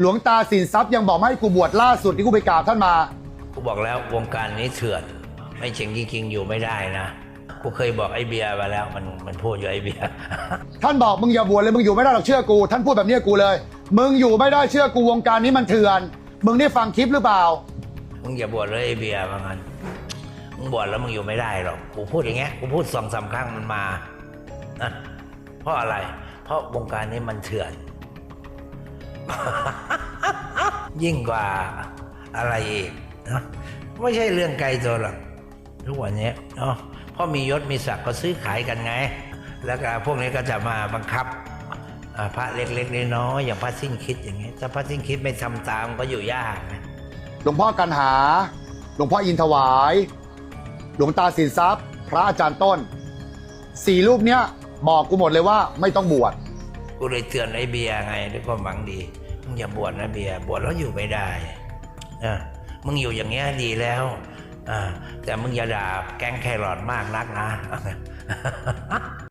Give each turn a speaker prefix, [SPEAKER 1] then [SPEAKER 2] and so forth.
[SPEAKER 1] หลวงตาสินทรัพย์ยังบอกไม่ให้กูบวชล่าสุดที่กูไปกราบท่านมา
[SPEAKER 2] กูบอกแล้ววงการนี้เถื่อน ไม่จริงจริงๆอยู่ไม่ได้นะ กูเคยบอกไอ้เบียร์มาแล้วมันมันพูดอยู่ไอ้เบียร์
[SPEAKER 1] ท่านบอกมึงอย่าบวชเลยมึงอยู่ไม่ได้หรอกเชื่อกู ท่านพูดแบบนี้กับกูเลย มึงอยู่ไม่ได้เชื่อกูวงการนี้มันเถื่อน มึงได้ฟังคลิปหรือเปล่า
[SPEAKER 2] มึงอย่าบวชเลยไอ้เบียร์ว่างั้นมึงบวชแล้วมึงอยู่ไม่ได้หรอก กูพูดอย่างเงี้ย กูพูดสองสามครั้งมันมานะเพราะอะไร เพราะวงการนี้มันเถื่อน ยิ่งกว่าอะไรอีกนะไม่ใช่เรื่องไกลตัวหรอกทุกวันนี้เนาะพราะมียศมีศักดิ์ก็ซื้อขายกันไง แล้วก็พวกนี้ก็จะมาบังคับพระเล็กๆน้อยๆอย่างพระสิ้นคิดอย่างเงี้ยถ้าพระสิ้นคิดไม่ทำตามก็อยู่ยากนะ
[SPEAKER 1] หลวงพ่อกันหา หลวงพ่ออินถวาย หลวงตาสินทรัพย์ พระอาจารย์ต้นสี่รูปเนี้ยบอกกูหมดเลยว่าไม่ต้องบวช
[SPEAKER 2] กูเลยเตือนไอ้เบียร์ไงด้วยความหวังดีมึงอย่าบวชนะเบียร์บวชแล้วอยู่ไม่ได้อะมึงอยู่อย่างเงี้ยดีแล้วอ่าแต่มึงอย่าด่าแกงแครอทมากนักนะ